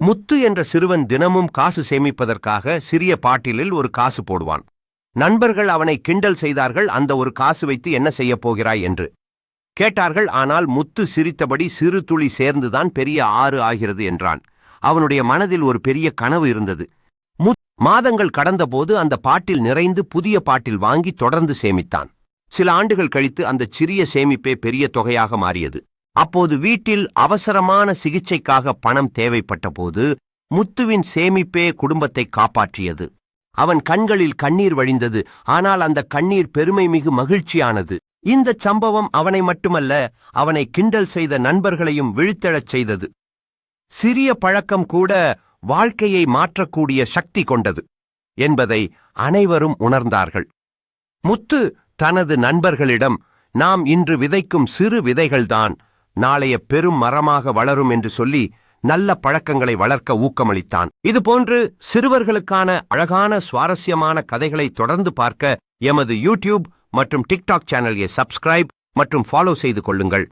முத்து என்ற சிறுவன் தினமும் காசு சேமிப்பதற்காக சிறிய பாட்டிலில் ஒரு காசு போடுவான். நண்பர்கள் அவனை கிண்டல் செய்தார்கள் அந்த ஒரு காசு வைத்து என்ன செய்யப் போகிறாய் என்று. கேட்டார்கள் ஆனால் முத்து சிரித்தபடி சிறு துளி சேர்ந்துதான் பெரிய ஆறு ஆகிறது என்றான். அவனுடைய மனதில் ஒரு பெரிய கனவு இருந்தது. முத் மாதங்கள் கடந்தபோது அந்த பாட்டில் நிறைந்து புதிய பாட்டில் வாங்கி தொடர்ந்து சேமித்தான். சில ஆண்டுகள் கழித்து அந்த சிறிய சேமிப்பே பெரிய தொகையாக மாறியது. அப்போது வீட்டில் அவசரமான சிகிச்சைக்காக பணம் தேவைப்பட்ட போது முத்துவின் சேமிப்பே குடும்பத்தை காப்பாற்றியது. அவன் கண்களில் கண்ணீர் வழிந்தது. ஆனால் அந்த கண்ணீர் பெருமை மிகு மகிழ்ச்சியானது. இந்த சம்பவம் அவனை மட்டுமல்ல அவனை கிண்டல் செய்த நண்பர்களையும் விழித்தெழச் செய்தது. சிறிய பழக்கம் கூட வாழ்க்கையை மாற்றக்கூடிய சக்தி கொண்டது என்பதை அனைவரும் உணர்ந்தார்கள். முத்து தனது நண்பர்களிடம் நாம் இன்று விதைக்கும் சிறு விதைகள்தான். நாளைய பெரும் மரமாக வளரும் என்று சொல்லி நல்ல பழக்கங்களை வளர்க்க ஊக்கமளித்தான். இதுபோன்று சிறுவர்களுக்கான அழகான சுவாரஸ்யமான கதைகளை தொடர்ந்து பார்க்க எமது யூடியூப் மற்றும் டிக்டாக் சேனலை சப்ஸ்கிரைப் மற்றும் ஃபாலோ செய்து கொள்ளுங்கள்.